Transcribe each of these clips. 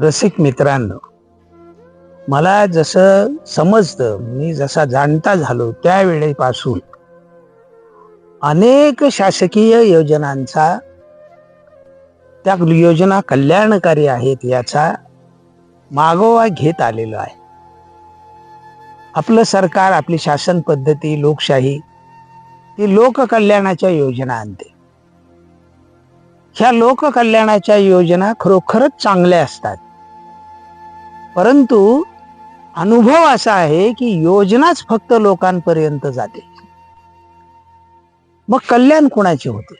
रसिक मित्रांनो मला जसं समजतं मी जसा जाणता झालो त्यावेळेपासून अनेक शासकीय योजनांचा त्या योजना कल्याणकारी आहेत याचा मागोवा घेत आलेलो आहे. आपलं सरकार आपली शासन पद्धती लोकशाही ती लोककल्याणाच्या योजना आणते. ह्या लोककल्याणाच्या योजना खरोखरच चांगल्या असतात. परंतु अनुभव असा आहे की योजनाच फक्त लोकांपर्यंत जाते. मग कल्याण कोणाचे होते?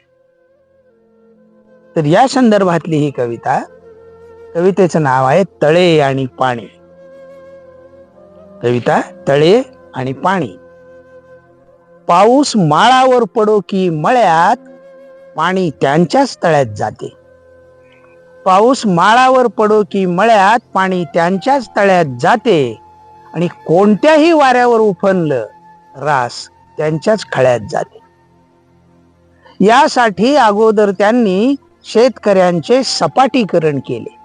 तर या संदर्भातली ही कविता कवितेचं नाव आहे तळे आणि पाणी. कविता तळे आणि पाणी. पाऊस माळावर पडो की मळ्यात पाणी त्यांच्याच तळ्यात जाते. पाऊस माळावर पडो की मळ्यात पाणी त्यांच्याच तळ्यात जाते. आणि कोणत्याही वाऱ्यावर उफनलं रास त्यांच्याच खळ्यात जाते. यासाठी अगोदर त्यांनी शेतकऱ्यांचे सपाटीकरण केले.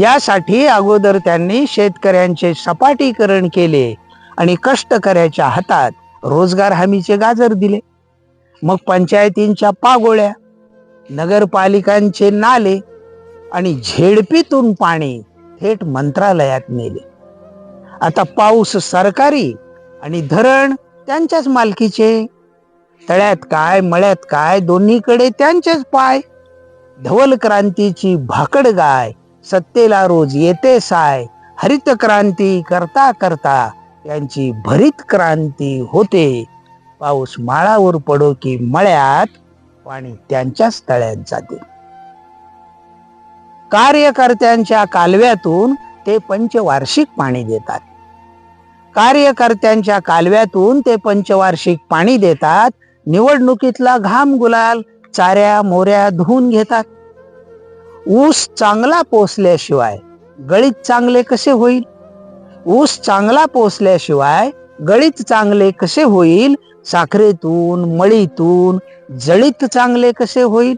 यासाठी अगोदर त्यांनी शेतकऱ्यांचे सपाटीकरण केले आणि कष्टकऱ्याच्या हातात रोजगार हमीचे गाजर दिले. मग पंचायतींच्या पागोळ्या नगरपालिकांचे नाले आणि झेडपीतून पाणी थेट मंत्रालयात नेले. आता पाऊस सरकारी आणि धरण त्यांच्याच मालकीचे. तळ्यात काय मळ्यात काय दोन्हीकडे त्यांचेच पाय. धवल क्रांतीची भाकड गाय सत्तेला रोज येते साय. हरित क्रांती करता करता त्यांची भरित क्रांती होते. पाऊस माळावर पडो की मळ्यात पाणी त्यांच्याच तळ्यात जाते. कार्यकर्त्यांच्या कालव्यातून ते पंचवार्षिक पाणी देतात. कार्यकर्त्यांच्या कालव्यातून ते पंचवार्षिक पाणी देतात निवडणुकीतला घाम गुलाल चाऱ्या मोऱ्या धुवून घेतात. ऊस चांगला पोसल्याशिवाय गळीत चांगले कसे होईल? ऊस चांगला पोसल्याशिवाय गळीत चांगले कसे होईल? साखरेतून मळीतून जळीत चांगले कसे होईल?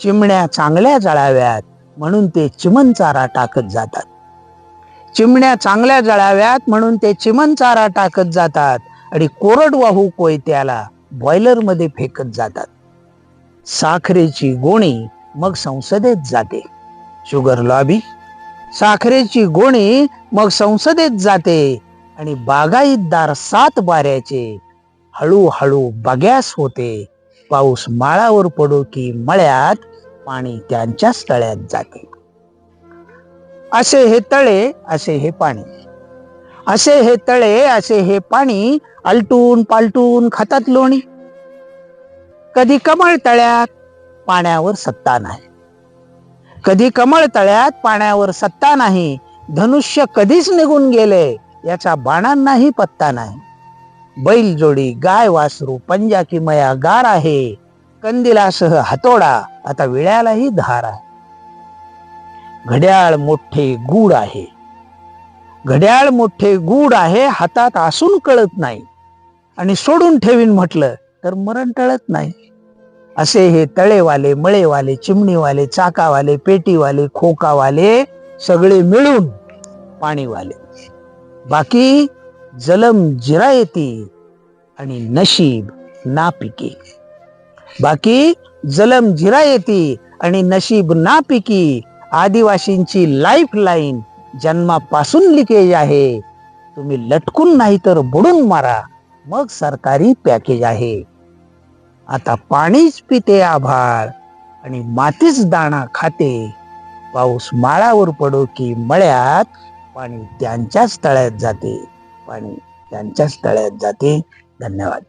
चिमण्या चांगल्या जळाव्यात म्हणून ते चिमण चारा टाकत जातात. चिमण्या चांगल्या जळाव्यात म्हणून ते चिमण चारा टाकत जातात. आणि कोरडवाहू कोयत्याला बॉयलरमध्ये फेकत जातात. साखरेची गोणी मग संसदेत जाते. Sugar lobby. साखरेची गोणी मग संसदेत जाते. आणि बागाईतदार सात बाऱ्याचे हळूहळू बग्यास होते. पाऊस माळावर पडो की मळ्यात पाणी त्यांच्याच तळ्यात जाते. असे हे तळे असे हे पाणी. असे हे तळे असे हे पाणी आलटून पालटून खातात लोणी. कधी कमळ तळ्यात पाण्यावर सत्ता नाही. कधी कमळ तळ्यात पाण्यावर सत्ता नाही. धनुष्य कधीच निघून गेले याचा बाणांनाही पत्ता नाही. बैल जोडी गाय वासरू पंजा किमया गार आहे कंदिलासह हातोडा आता विळ्यालाही धार आहे. घड्याळ मोठे गूढ आहे. घड्याळ मोठे गूढ आहे हातात असून कळत नाही. आणि सोडून ठेवीन म्हटलं तर मरण टळत नाही. असे हे तळेवाले मळेवाले चिमणीवाले चाकावाले पेटीवाले खोकावाले सगळे मिळून पाणीवाले. बाकी जलम जिरायती आणि नशीब ना पिके बाकी जलम जिरायती आणि नशीब नापिकी आदिवासींची लाईफ लाईन जन्मापासून लिकेज आहे. तुम्ही लटकून नाही तर बुडून मारा. मग सरकारी पॅकेज आहे. आता पाणीच पिते आभाळ आणि मातीच दाणा खाते. पाऊस माळावर पडो की मळ्यात पाणी त्यांच्याच तळ्यात जाते. पाणी त्यांच्याच तळ्यात जाते. धन्यवाद.